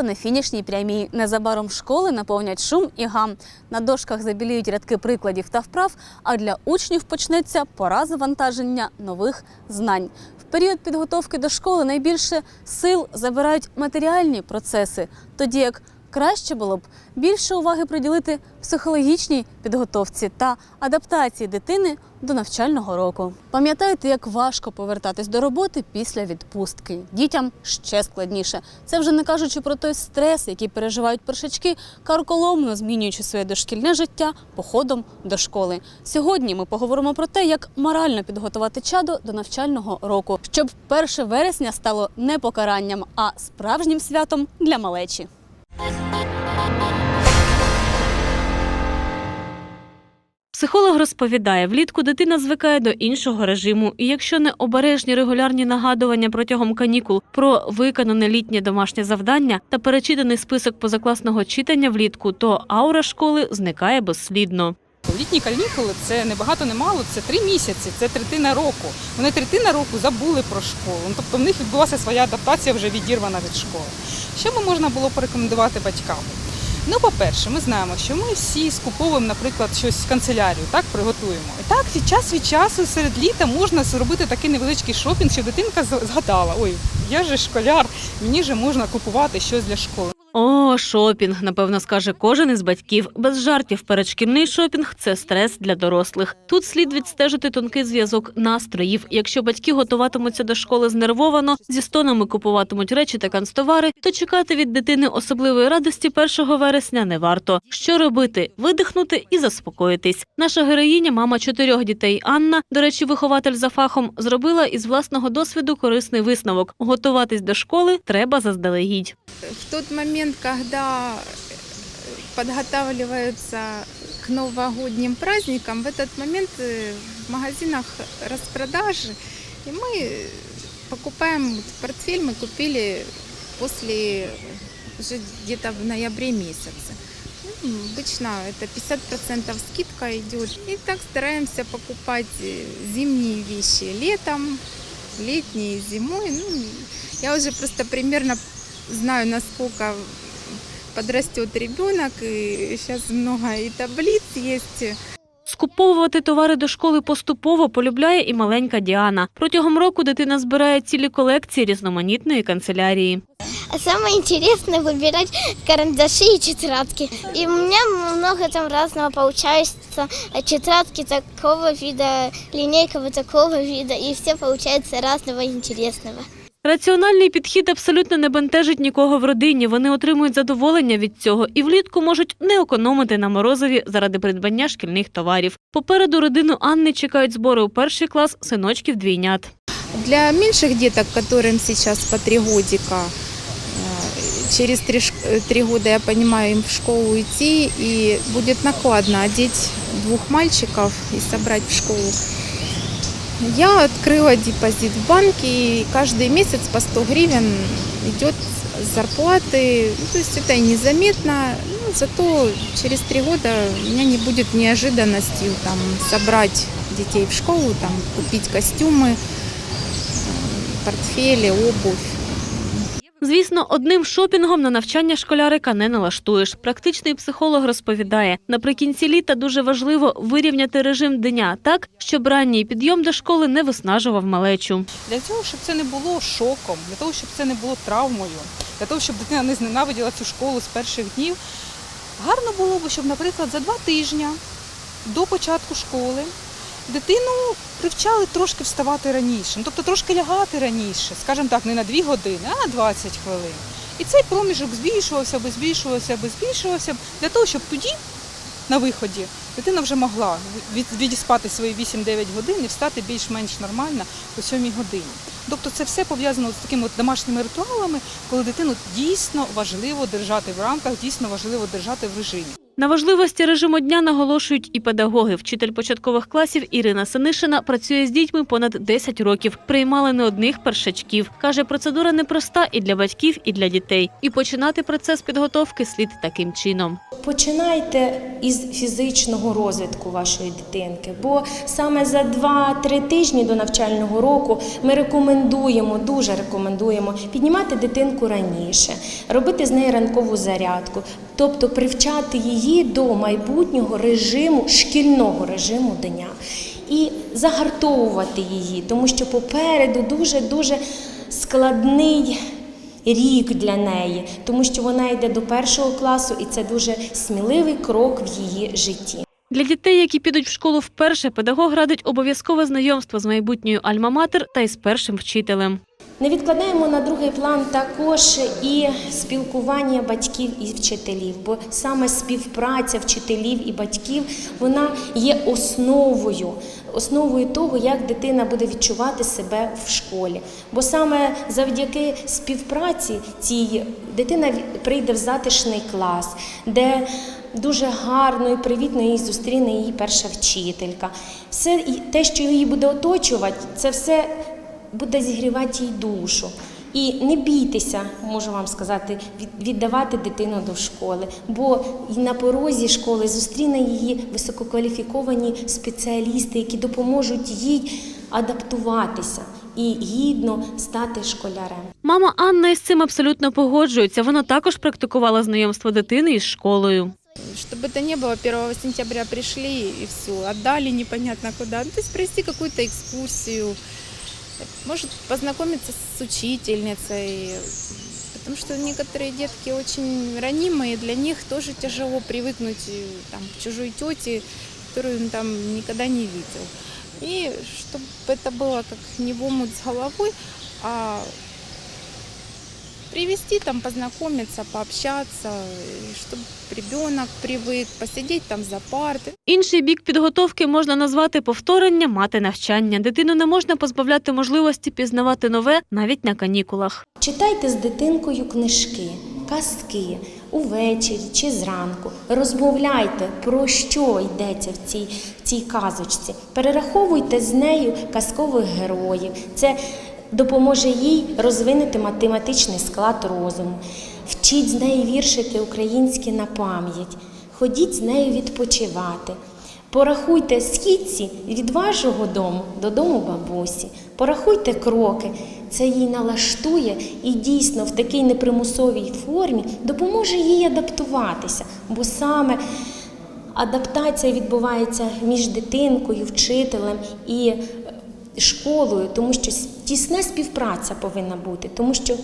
Літо на фінішній прямій. Незабаром школи наповнять шум і гам. На дошках забіліють рядки прикладів та вправ, а для учнів почнеться пора завантаження нових знань. В період підготовки до школи найбільше сил забирають матеріальні процеси, тоді як краще було б більше уваги приділити психологічній підготовці та адаптації дитини до навчального року. Пам'ятаєте, як важко повертатись до роботи після відпустки? Дітям ще складніше. Це вже не кажучи про той стрес, який переживають першачки, карколомно змінюючи своє дошкільне життя походом до школи. Сьогодні ми поговоримо про те, як морально підготувати чадо до навчального року, щоб 1 вересня стало не покаранням, а справжнім святом для малечі. Психолог розповідає, влітку дитина звикає до іншого режиму, і якщо не обережні регулярні нагадування протягом канікул про виконане літнє домашнє завдання та перечитаний список позакласного читання влітку, то аура школи зникає безслідно. Літні канікули це не багато, не мало, це три місяці, це третина року. Вони третина року забули про школу. Ну, тобто в них відбулася своя адаптація вже відірвана від школи. Що би можна було порекомендувати батькам? Ну, по-перше, ми знаємо, що ми всі скуповуємо, наприклад, щось в канцелярію, так приготуємо. І так від час від часу серед літа можна зробити такий невеличкий шопінг, щоб дитинка згадала: ой, я же школяр, мені же можна купувати щось для школи. Шопінг, напевно, скаже кожен із батьків. Без жартів передшкільний шопінг це стрес для дорослих. Тут слід відстежити тонкий зв'язок настроїв. Якщо батьки готуватимуться до школи знервовано, зі стонами купуватимуть речі та канцтовари, то чекати від дитини особливої радості 1 вересня не варто. Що робити? Видихнути і заспокоїтись. Наша героїня, мама чотирьох дітей Анна, до речі, вихователь за фахом, зробила із власного досвіду корисний висновок: готуватись до школи треба заздалегідь. в тот момент, когда э, подготавливаются к новогодним праздникам, в этот момент э, в магазинах распродажи, и мы покупаем портфель, мы купили после уже где-то в ноябре месяце. Ну, Обычно это 50% скидка идет. И так стараемся покупать э, зимние вещи летом, летние зимой. Ну, я уже просто примерно знаю, насколько подрастет ребенок, и сейчас много и таблиц есть. Скуповувати товари до школи поступово полюбляє і маленька Діана. Протягом року дитина збирає цілі колекції різноманітної канцелярії. А самое интересное выбирать карандаши и тетрадки. И у меня много там разного получается. Тетрадки такого вида, линейка вот такого вида. И все получается разного интересного. Раціональний підхід абсолютно не бентежить нікого в родині. Вони отримують задоволення від цього і влітку можуть не економити на морозові заради придбання шкільних товарів. Попереду родину Анни чекають збори у перший клас синочків двійнят. Для меньших деток, которым сейчас по три годика, э, через три, ш- э, три года, я понимаю, им в школу идти, и будет накладно одеть двух мальчиков и собрать в школу. Я открыла депозит в банке, и каждый месяц по 100 гривен идет с зарплаты. Ну, то есть это и незаметно, ну, зато через три года у меня не будет неожиданностью там, собрать детей в школу, там, купить костюмы, портфелі, обувь. Звісно, одним шопінгом на навчання школярика не налаштуєш. Практичний психолог розповідає, наприкінці літа дуже важливо вирівняти режим дня так, щоб ранній підйом до школи не виснажував малечу. Для цього, щоб це не було шоком, для того, щоб це не було травмою, для того, щоб дитина не зненавиділа цю школу з перших днів, гарно було б, щоб, наприклад, за два тижні до початку школи дитину привчали трошки вставати раніше, ну, тобто трошки лягати раніше, скажімо так, не на 2 години, а на 20 хвилин. І цей проміжок збільшувався би, збільшувався би, збільшувався для того, щоб тоді, на виході, дитина вже могла відіспати свої 8-9 годин і встати більш-менш нормально о 7 годині. Тобто це все пов'язано з такими от домашніми ритуалами, коли дитину дійсно важливо держати в рамках, дійсно важливо держати в режимі. На важливості режиму дня наголошують і педагоги. Вчитель початкових класів Ірина Синишина працює з дітьми понад 10 років. Приймали не одних першачків. Каже, процедура непроста і для батьків, і для дітей. І починати процес підготовки слід таким чином. Починайте із фізичного розвитку вашої дитинки, бо саме за 2-3 тижні до навчального року ми рекомендуємо, дуже рекомендуємо піднімати дитинку раніше, робити з нею ранкову зарядку, тобто привчати її до майбутнього режиму, шкільного режиму дня. І загартовувати її, тому що попереду дуже дуже складний рік для неї, тому що вона йде до першого класу, і це дуже сміливий крок в її житті. Для дітей, які підуть в школу вперше, педагог радить обов'язкове знайомство з майбутньою альма-матер та із першим вчителем. Не відкладаємо на другий план також і спілкування батьків і вчителів, бо саме співпраця вчителів і батьків вона є основою, основою того, як дитина буде відчувати себе в школі. Бо саме завдяки співпраці цій дитина прийде в затишний клас, де Дуже гарно і привітно її зустріне її перша вчителька. Все те, що її буде оточувати, це все буде зігрівати їй душу. І не бійтеся, можу вам сказати, віддавати дитину до школи, бо на порозі школи зустріне її висококваліфіковані спеціалісти, які допоможуть їй адаптуватися і гідно стати школярем. Мама Анна із цим абсолютно погоджується. Вона також практикувала знайомство дитини із школою. Чтобы это не было 1 сентября пришли и все, отдали непонятно куда. Ну, то есть провести какую-то экскурсию, может познакомиться с учительницей, потому что некоторые детки очень ранимые, для них тоже тяжело привыкнуть э, там, к чужой тете, которую он там никогда не видел. И чтобы это было как не в омут с головой, а привести там, познакомиться, пообщаться, чтобы ребенок привык, посидеть там за партой. Інший бік підготовки можна назвати повторення мати навчання. Дитину не можна позбавляти можливості пізнавати нове навіть на канікулах. Читайте з дитинкою книжки, казки увечері чи зранку. Розмовляйте, про що йдеться в цій, в цій казочці. Перераховуйте з нею казкових героїв. Це допоможе їй розвинути математичний склад розуму. Вчіть з неї віршики українські на пам'ять. Ходіть з нею відпочивати. Порахуйте східці від вашого дому до дому бабусі. Порахуйте кроки. Це їй налаштує і дійсно в такій непримусовій формі допоможе їй адаптуватися, бо саме адаптація відбувається між дитинкою, вчителем і е, школою, тому що тісна співпраця повинна бути, тому що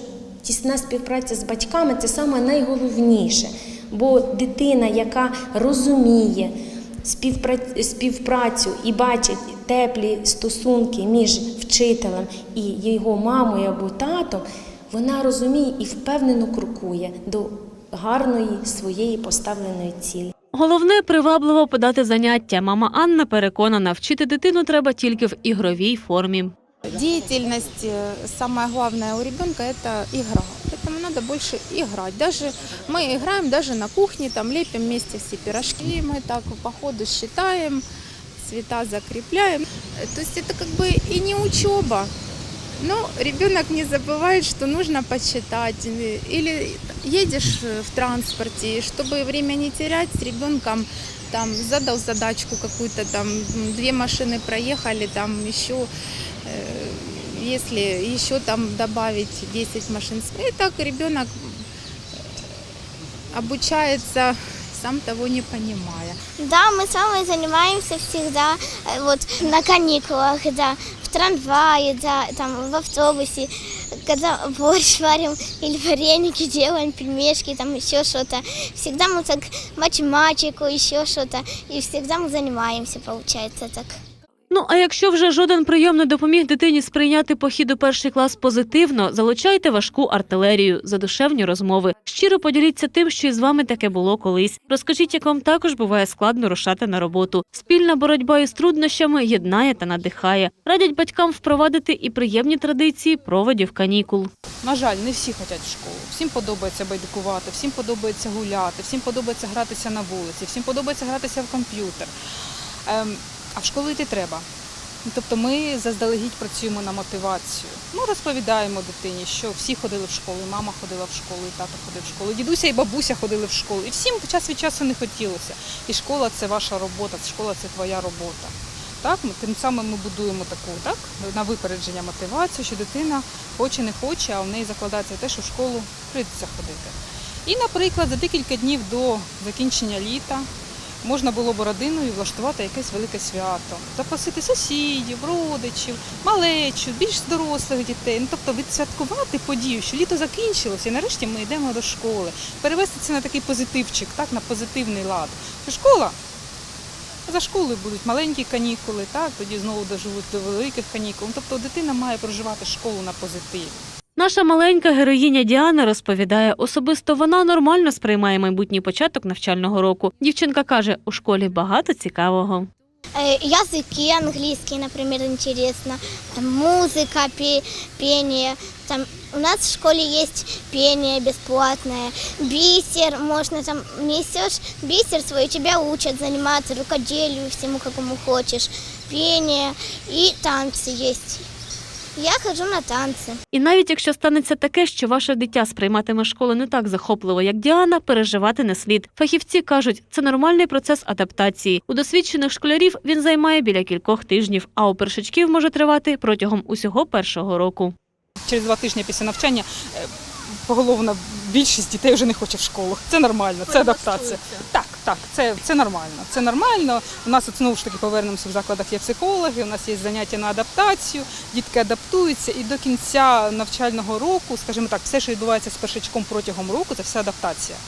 тісна співпраця з батьками це саме найголовніше. Бо дитина, яка розуміє співпрацю і бачить теплі стосунки між вчителем і його мамою або татом, вона розуміє і впевнено крокує до гарної своєї поставленої цілі. Головне привабливо подати заняття. Мама Анна переконана, вчити дитину треба тільки в ігровій формі. Деятельность, э, самое главное у ребенка это игра. Поэтому надо больше играть. Даже мы играем даже на кухне, там лепим вместе все пирожки, мы так по ходу считаем, цвета закрепляем. Э, То есть это как бы и не учеба, но ребенок не забывает, что нужно почитать. Или или едешь э, в транспорте, чтобы время не терять с ребенком, там задал задачку какую-то, там м, две машины проехали, там еще Э, если еще там добавить 10 машин, и так ребенок обучается, сам того не понимая. Да, мы с мамой занимаемся всегда э, вот на каникулах, да, в трамвае, да, там в автобусе, когда борщ варим или вареники делаем, пельмешки, там еще что-то. Всегда мы так математику, еще что-то, и всегда мы занимаемся, получается так. Ну а якщо вже жоден прийом не допоміг дитині сприйняти похід у перший клас позитивно, залучайте важку артилерію, задушевні розмови. Щиро поділіться тим, що із вами таке було колись. Розкажіть, як вам також буває складно рушати на роботу. Спільна боротьба із труднощами єднає та надихає. Радять батькам впровадити і приємні традиції проводів канікул. На жаль, не всі хочуть в школу. Всім подобається байдикувати, всім подобається гуляти, всім подобається гратися на вулиці, всім подобається гратися в комп'ютер. А в школу йти треба. Ну, Тобто ми заздалегідь працюємо на мотивацію. Ну, розповідаємо дитині, що всі ходили в школу, і мама ходила в школу, і тато ходив в школу, і дідуся і бабуся ходили в школу. І всім час від часу не хотілося. І школа це ваша робота, школа це твоя робота. Так, тим самим ми будуємо таку так на випередження мотивацію, що дитина хоче, не хоче, а в неї закладається те, що в школу прийдеться ходити. І, наприклад, за декілька днів до закінчення літа можна було б родиною влаштувати якесь велике свято, запросити сусідів, родичів, малечу, більш дорослих дітей. Ну, тобто відсвяткувати подію, що літо закінчилося, і нарешті ми йдемо до школи. Перевести це на такий позитивчик, так, на позитивний лад. Що школа за школою будуть маленькі канікули, так, тоді знову доживуть до великих канікул. Ну, Тобто дитина має проживати школу на позитиві. Наша маленька героїня Діана розповідає, особисто вона нормально сприймає майбутній початок навчального року. Дівчинка каже, у школі багато цікавого. Э, Языки английский, например, интересно, Там музыка, пе- пение. Там у нас в школе есть пение бесплатное, бисер, можно там несешь бисер свой, и тебя учат заниматься рукоделию, всему какому хочешь, пение и танцы есть. Я хожу на танцы. І навіть якщо станеться таке, що ваше дитя сприйматиме школу не так захопливо, як Діана, переживати не слід. Фахівці кажуть, це нормальний процес адаптації. У досвідчених школярів він займає біля кількох тижнів, а у першачків може тривати протягом усього першого року. Через два тижні після навчання е, поголовна більшість дітей вже не хоче в школу. Це нормально, це адаптація. Так, так, це, це нормально. Це нормально. У нас от знову ж таки повернемося в закладах є психологи, у нас є заняття на адаптацію, дітки адаптуються і до кінця навчального року, скажімо так, все, що відбувається з першачком протягом року, це все адаптація.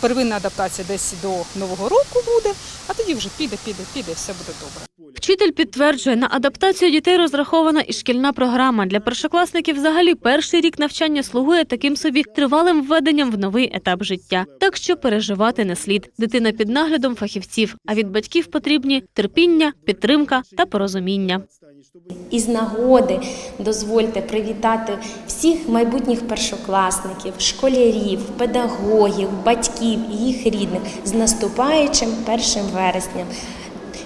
Первинна адаптація десь до нового року буде, а тоді вже піде, піде, піде, все буде добре. Вчитель підтверджує, на адаптацію дітей розрахована і шкільна програма. Для першокласників взагалі перший рік навчання слугує таким собі тривалим введенням в новий етап життя. Так що переживати не слід. Дитина під наглядом фахівців, а від батьків потрібні терпіння, підтримка та порозуміння. Із нагоди дозвольте привітати всіх майбутніх першокласників, школярів, педагогів, батьків і їх рідних з наступаючим 1 вересням.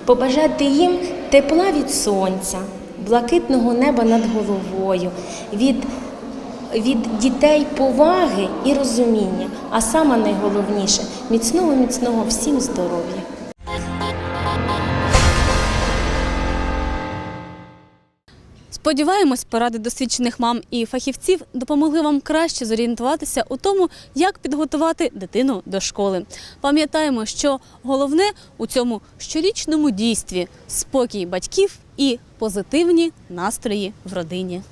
Побажати їм тепла від сонця, блакитного неба над головою, від, від дітей поваги і розуміння, а саме найголовніше міцного, міцного всім здоров'я. Сподіваємось, поради досвідчених мам і фахівців допомогли вам краще зорієнтуватися у тому, як підготувати дитину до школи. Пам'ятаємо, що головне у цьому щорічному дійстві спокій батьків і позитивні настрої в родині.